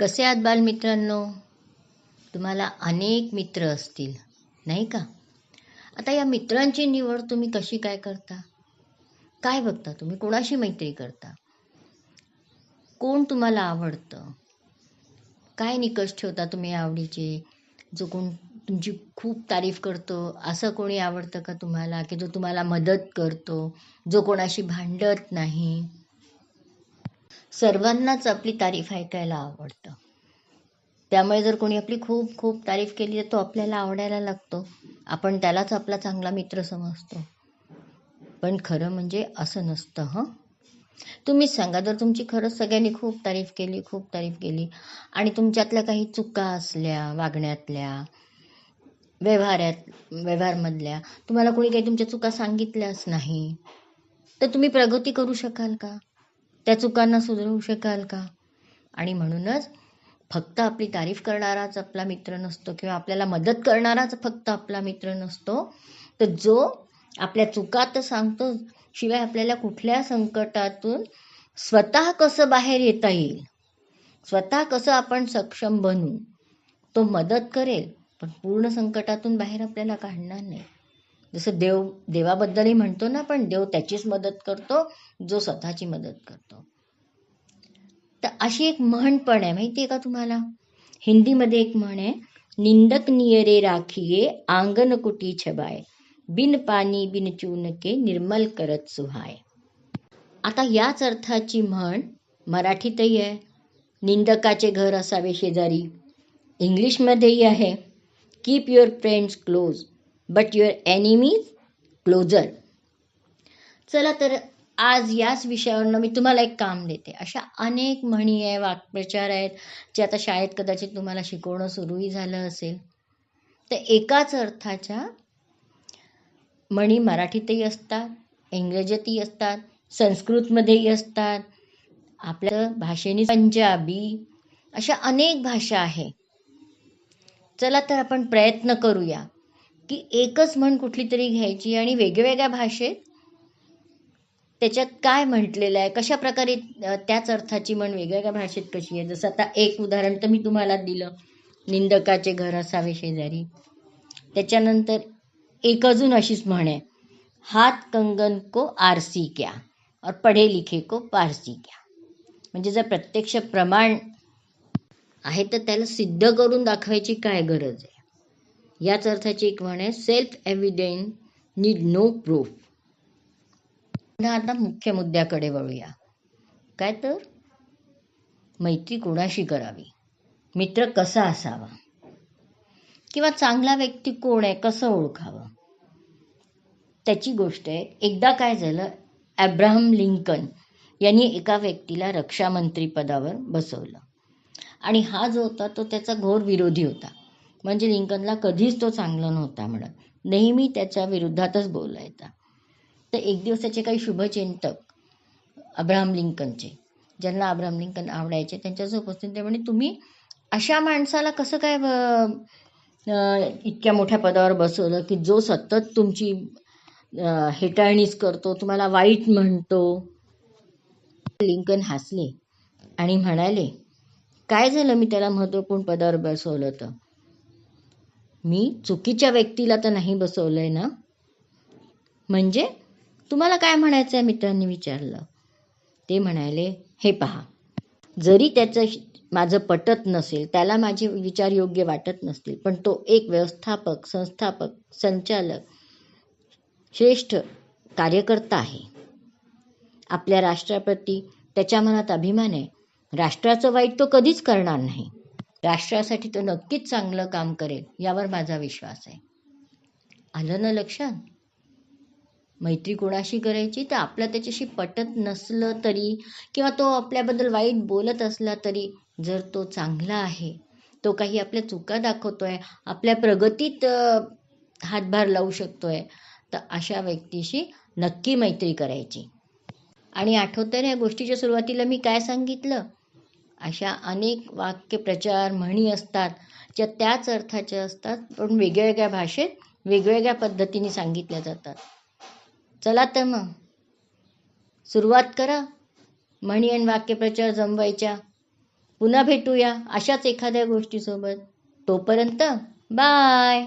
कसे आहात बालमित्रांनो? तुम्हाला अनेक मित्र असतील नाही का? आता या मित्रांची निवड तुम्ही कशी काय करता? काय बघता तुम्ही? कोणाशी मैत्री करता? कोण तुम्हाला आवडतं? काय निकष ठेवता तुम्ही आवडीचे? जो कोण तुमची खूप तारीफ करतो असं कोणी आवडतं का तुम्हाला? की जो तुम्हाला मदत करतो जो कोणाशी भांडत नाही? सर्वांनाच आपली तारीफ ऐकायला आवडतं. त्यामुळे जर कोणी आपली खूप खूप तारीफ केली तर तो आपल्याला आवडायला लागतो. आपण त्यालाच आपला चांगला मित्र समजतो. पण खरं म्हणजे असं नसतं हं? तुम्हीच सांगा जर तुमची खरंच सगळ्यांनी खूप तारीफ केली खूप तारीफ केली आणि तुमच्यातल्या काही चुका असल्या वागण्यातल्या व्यवहारात व्यवहारमधल्या तुम्हाला कोणी काही तुमच्या चुका सांगितल्याच नाही तर तुम्ही प्रगती करू शकाल का? त्या चुकांना सुधरवू शकाल का? आणि म्हणूनच फक्त आपली तारीफ करणाराच आपला मित्र नसतो किंवा आपल्याला मदत करणाराच फक्त आपला मित्र नसतो तर जो आपल्या चुका तर सांगतो शिवाय आपल्याला कुठल्या संकटातून स्वतः कसं बाहेर येता येईल? स्वतः कसं आपण सक्षम बनू? तो मदत करेल पण पूर्ण संकटातून बाहेर आपल्याला काढणार नाही. जसं देव देवाबद्दलही म्हणतो ना पण देव त्याचीच मदत करतो जो स्वतःची मदत करतो. तर अशी एक म्हण पण आहे माहिती आहे का तुम्हाला? हिंदीमध्ये एक म्हण आहे निंदक नियरे राखिये आंगन कुटी छबाय. बिन पाणी बिन चूनके निर्मल करत सुहाय. आता याच अर्थाची म्हण मराठीतही आहे. निंदकाचे घर असावे शेजारी. इंग्लिशमध्येही आहे. Keep your friends close but your enemies closer चला तर आज याच विषयावरनं मी तुम्हाला एक काम देते. अशा अनेक म्हणी आहे वाक्प्रचार आहेत जे आता शाळेत कदाचित तुम्हाला शिकवणं सुरूही झालं असेल. तर एकाच अर्थाच्या म्हणी मराठीतही असतात इंग्रजीतही असतात संस्कृतमध्येही असतात. आपल्या भाषेने पंजाबी अशा अनेक भाषा आहे. चला तर आपण प्रयत्न करूया. की एकच म्हण कुठली तरी घ्यायची आणि वेगवेगळ्या भाषेत त्याच्यात काय म्हटलेलं आहे? कशा प्रकारे त्याच अर्थाची म्हण वेगवेगळ्या भाषेत कशी आहे? जसं आता एक उदाहरण तर मी तुम्हाला दिलं. निंदकाचे घर असावे शेजारी. त्याच्यानंतर एक अजून अशीच म्हण आहे. हात कंगन को आरसी क्या? और पढे लिखे को पारसी क्या? म्हणजे जर प्रत्यक्ष प्रमाण आहे तर त्याला सिद्ध करून दाखवायची काय गरज आहे? याच अर्थाची एक म्हण आहे self evident need no proof आता मुख्य मुद्द्याकडे वळूया. काय तर? मैत्री कोणाशी करावी? मित्र कसा असावा? किंवा चांगला व्यक्ती कोण आहे? कसं ओळखावं? त्याची गोष्ट आहे एकदा काय झालं ॲब्राहम लिंकन यांनी एका व्यक्तीला रक्षामंत्री पदावर बसवलं. आणि हा जो होता तो त्याचा घोर विरोधी होता. म्हणजे लिंकनला कधीच तो चांगला नव्हता म्हणत. नेहमी त्याच्या विरुद्धातच बोलायचा. तर एक दिवस त्याचे काही शुभचिंतक अब्राहम लिंकनचे ज्यांना अब्राहम लिंकन आवडायचे त्यांच्यासोबत ते म्हणे तुम्ही अशा माणसाला कसं काय इतक्या मोठ्या पदावर बसवलं की जो सतत तुमची हेटाळणीच करतो तुम्हाला वाईट म्हणतो? लिंकन हसले आणि म्हणाले काय झालं मी त्याला महत्त्वपूर्ण पदावर बसवलं तर? मी चुकीच्या व्यक्तीला तर नाही बसवलं आहे ना? म्हणजे तुम्हाला काय म्हणायचं आहे मित्रांनी विचारलं? ते म्हणाले हे पहा जरी त्याचं माझं पटत नसेल त्याला माझे विचार योग्य वाटत नसतील पण तो एक व्यवस्थापक संस्थापक संचालक श्रेष्ठ कार्यकर्ता आहे. आपल्या राष्ट्राप्रती त्याच्या मनात अभिमान आहे. राष्ट्राचं वाईट तो कधीच करणार नाही. राष्ट्रासाठी तो नक्कीच चांगलं काम करेल यावर माझा विश्वास आहे. आलं ना लक्षात? मैत्री कोणाशी करायची? तर आपलं त्याच्याशी पटत नसलं तरी किंवा तो आपल्याबद्दल वाईट बोलत असला तरी जर तो चांगला आहे तो काही आपल्या चुका दाखवतो आहे आपल्या प्रगतीत हातभार लावू शकतो आहे तर अशा व्यक्तीशी नक्की मैत्री करायची. आणि आठवतं ना या गोष्टीच्या सुरुवातीला मी काय सांगितलं? अशा अनेक वाक्यप्रचार म्हणी असतात ज्या त्याच अर्थाच्या असतात पण वेगवेगळ्या भाषेत वेगवेगळ्या पद्धतीने सांगितल्या जातात. चला तर मग. सुरुवात करा. म्हणी आणि वाक्यप्रचार जमवायच्या. पुन्हा भेटूया अशाच एखाद्या गोष्टीसोबत. तोपर्यंत बाय!